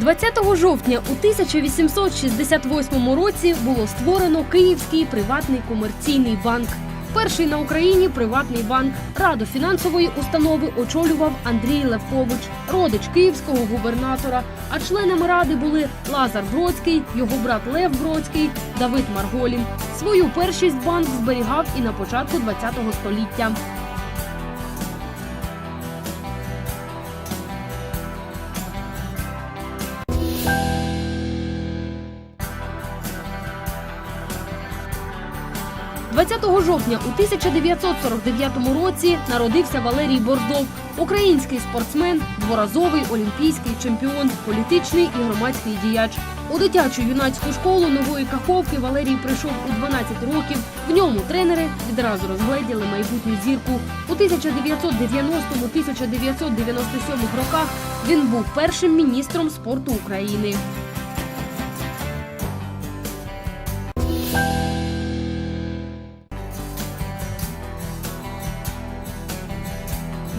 20 жовтня у 1868 році було створено Київський приватний комерційний банк. Перший на Україні приватний банк. Раду фінансової установи очолював Андрій Левкович, родич київського губернатора. А членами ради були Лазар Бродський, його брат Лев Бродський, Давид Марголін. Свою першість банк зберігав і на початку ХХ століття. – 20 жовтня у 1949 році народився Валерій Борзов, український спортсмен, дворазовий олімпійський чемпіон, політичний і громадський діяч. У дитячу юнацьку школу нової каховки Валерій прийшов у 12 років. В ньому тренери відразу розгледіли майбутню зірку. У 1990-1997 роках він був першим міністром спорту України. –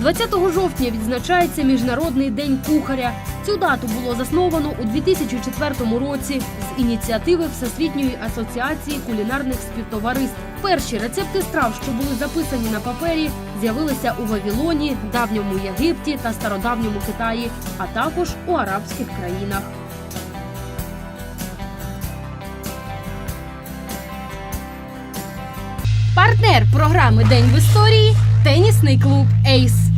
20 жовтня відзначається Міжнародний день кухаря. Цю дату було засновано у 2004 році з ініціативи Всесвітньої асоціації кулінарних співтовариств. Перші рецепти страв, що були записані на папері, з'явилися у Вавилоні, давньому Єгипті та стародавньому Китаї, а також у арабських країнах. Партнер програми День в історії тенісний клуб Ейс.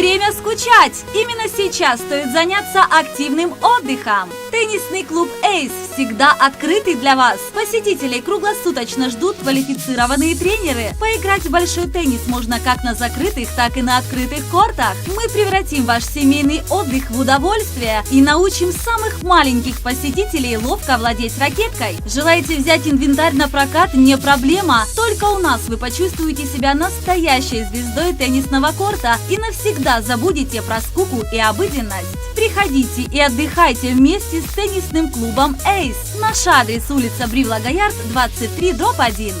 Время скучать! Именно сейчас стоит заняться активным отдыхом. Теннисный клуб «Эйс» всегда открытый для вас. Посетителей круглосуточно ждут квалифицированные тренеры. Поиграть в большой теннис можно как на закрытых, так и на открытых кортах. Мы превратим ваш семейный отдых в удовольствие и научим самых маленьких посетителей ловко владеть ракеткой. Желаете взять инвентарь на прокат? Не проблема. Только у нас вы почувствуете себя настоящей звездой теннисного корта и навсегда забудете про скуку и обыденность. Приходите и отдыхайте вместе с теннисным клубом «Эйс». Наш адрес улица Брила Гаярд, 23, дробь 1.